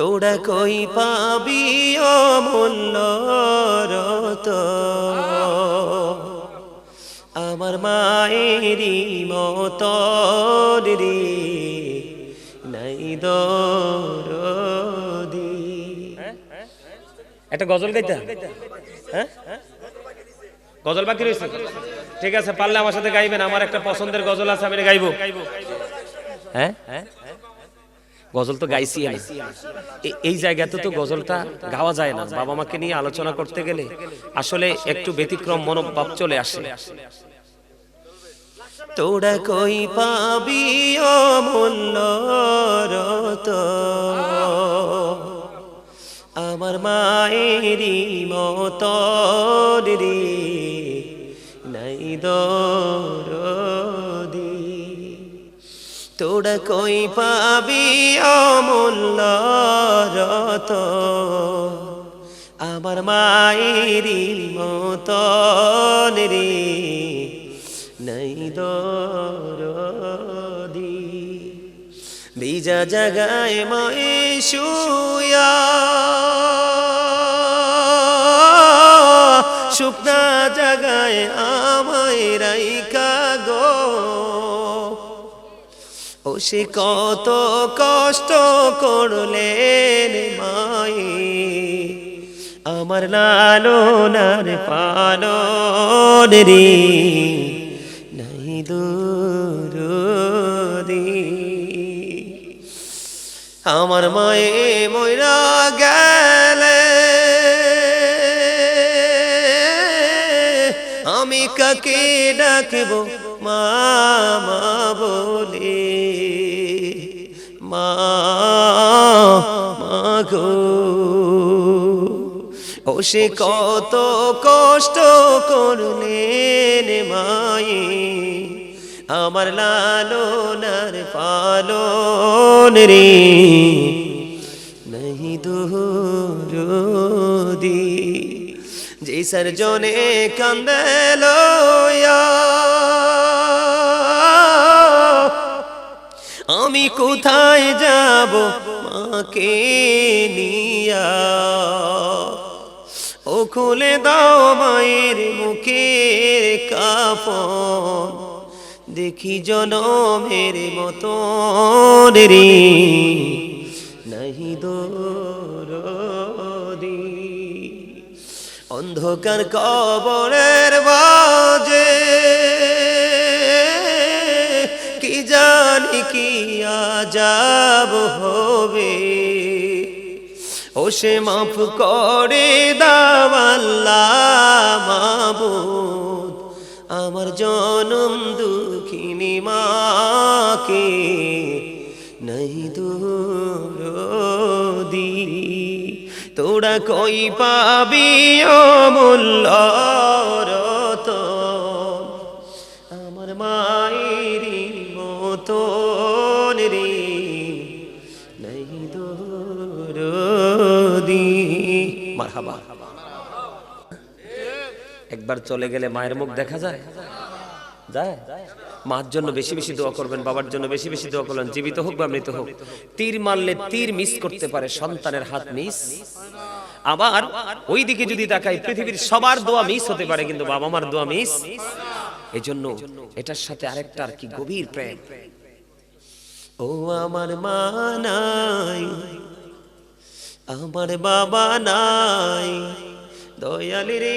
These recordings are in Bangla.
তোরা কই পাবি অমূল্য রত আমার মায়েরই মত রে নাই দি একটা গজল গাইতে? হ্যাঁ? গজল বাকি রয়েছে ঠিক আছে পারলে আমার সাথে গাইবেন আমার একটা পছন্দের গজল আছে আমি গাইব। হ্যাঁ? হ্যাঁ? গজল তো গাইছি এই জায়গাতে তো গজলটা গাওয়া যায় না। বাবা মাকে নিয়ে আলোচনা করতে গেলে আসলে একটু ব্যতিক্রম মনোভাব চলে আসে। তোরা কই পাবি অমূল্য রত? আমার মায়েরই মত রে। নাই দরদি। তোরা কই পাবি অমূল্য রত? আমার মায়েরই মত রে, নাই দরদি। বিজা জাগায় ময়ে শুয়া। শুকনা জাগায় আমায় রাইকা সে কত কষ্ট করলেন মায়ে আমার লালনার পালন রে, নাই দূরদি। আমার মায়ে ময়রা গেলে, আমি কাকে ডাকবো? মামা বলে। মাগো ও সে কত কষ্ট করলেন মায়ে। আমার লালনার পালন রে। नहीं দূরদি যে সরজনে কান্দে লয়া আমি কোথায় যাব? মাকে নিয়া। ও খুলে দাও মায়ের মুখের কাপন দেখি জনমের মতো রে। নাহি দোরদি। অন্ধকার কবরের বাজে জানি কি আজাব হবে। ও সে মাফ করে দাওয়াল্লা মাবুদ। আমার জনম দুঃখিনী মাকে নাই দূরদি তোরা কই পাবি অমূল্য রত একবার চলে গেলে মায়ের মুখ দেখা যায়? যায়? মার জন্য বেশি বেশি দোয়া করবেন, বাবার জন্য বেশি বেশি দোয়া করবেন জীবিত হোক বা মৃত হোক, তীর মারলে তীর মিস করতে পারে, সন্তানের হাত মিস আবার ওই দিকে যদি তাকাই, পৃথিবীর সবার দোয়া মিস হতে পারে, কিন্তু বাবা মার দোয়া মিস এই জন্য এটার সাথে আরেকটা আর কি গভীর প্রেম। ও আমার মা নাই, আমার বাবা নাই দয়াল রে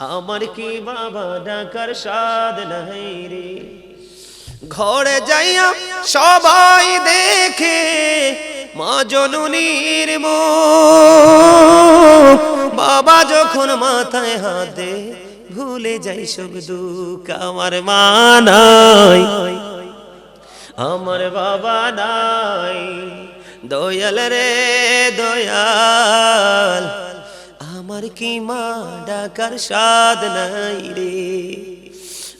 আমার কি বাবা ডাকার স্বাদ নাই রে? ঘরে যাইয়া সবাই দেখে মা জননীর মুখ। বাবা যখন মাথায় হাত ভুলে যাই সব দুঃখ আমার মা নাই। আমার বাবা নাই। দয়াল রে দয়াল। কি মা ডাকার স্বাদ নাই রে?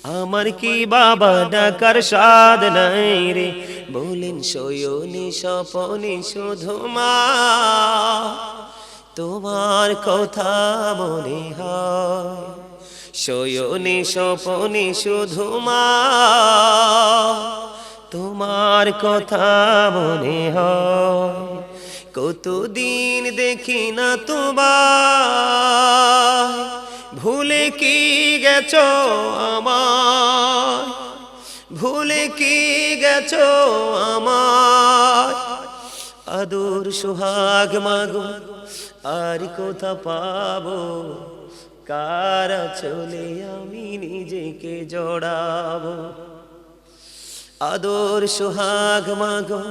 আমার কি বাবা ডাকার স্বাদ নাই রে? বলেন শয়নে স্বপনে শুধু মা। তোমার কথা মনে হয়। শয়নে স্বপনে শুধু মা। তোমার কথা মনে হয়। কতদিন দেখি না তোমার ভুলে কি গেছো আমার ভুলে কি গেছো আমার আদর সোহাগ মাগো, আর কোথা পাবো? কারা চলে আমি নিজেকে জড়াবো? আদর সোহাগ মাগো,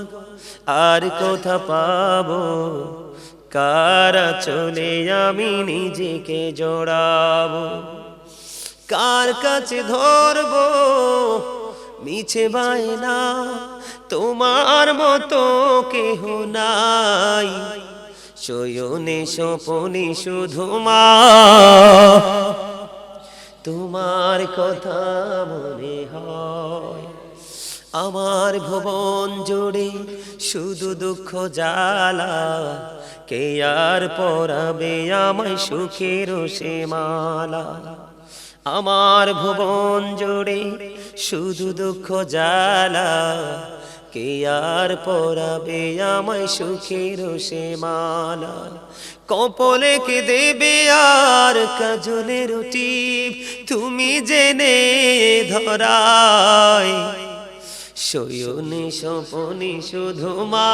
আর কোথা পাবো, কারা চলে আমি নিজেকে জড়াবো? কার কাছে ধরবো? মিছে বায়না, তোমার মতো কেহ নাই। শয়নে স্বপনে শুধু মা। তোমার কথা মনে হয়। আমার ভুবন জুড়ে শুধু দুঃখ জ্বালা। কে আর পরাবে আমায় সুখের সে মালা? আমার ভুবন জুড়ে শুধু দুঃখ জ্বালা। কে আর পরাবে আমায় সুখের সে মালা? কপলে কে দেবে আর কাজলের টিপ? তুমি জেনে ধরায় শয়নে স্বপনে শুধু মা,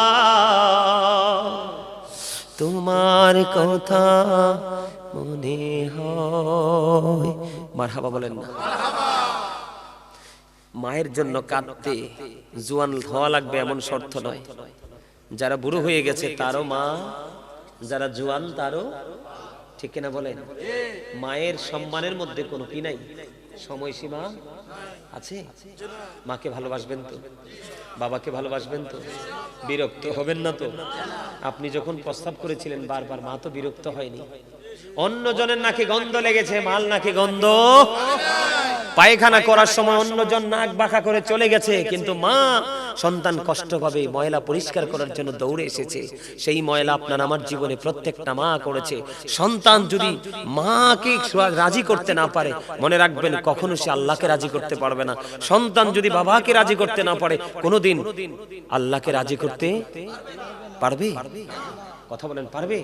তোমার কথা মনে হয়। বলেন না। মায়ের জন্য কাঁদতে জোয়ান হওয়া লাগবে এমন শর্ত নয়। যারা বুড়ো হয়ে গেছে তারও মা, যারা জোয়ান তারও ঠিক কিনা বলেন? মায়ের সম্মানের মধ্যে কোনো কি নাই? সময়সীমা আছে? মাকে ভালোবাসবেন তো? বাবাকে ভালোবাসবেন তো? বিরক্ত হবেন না তো? আপনি যখন প্রস্তাব করেছিলেন বারবার, মা তো বিরক্ত হয়নি। অন্য জনের নাকি গন্ধ লেগেছে মাল নাকি গন্ধ। পায়খানা করার সময় অন্যজন নাক বাঁকা করে চলে গেছে, কিন্তু মা সন্তান কষ্ট পাবে ময়লা পরিষ্কার করার জন্য দৌড়ে এসেছে। সেই ময়লা আপনার আমার জীবনে প্রত্যেকটা মা করেছে। সন্তান যদি মাকে রাজি করতে না পারে, মনে রাখবেন কখনো সে আল্লাহকে রাজি করতে পারবে না। সন্তান যদি বাবাকে রাজি করতে না পারে, কোনোদিন আল্লাহকে রাজি করতে পারবে? কথা বলেন, পারবে?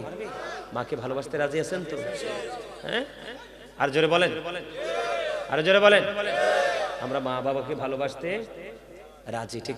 মাকে ভালোবাসতে রাজি আছেন তো? হ্যাঁ? আর জোরে বলেন। আর জোরে বলেন। আমরা মা বাবাকে ভালোবাসতে রাজি, ঠিক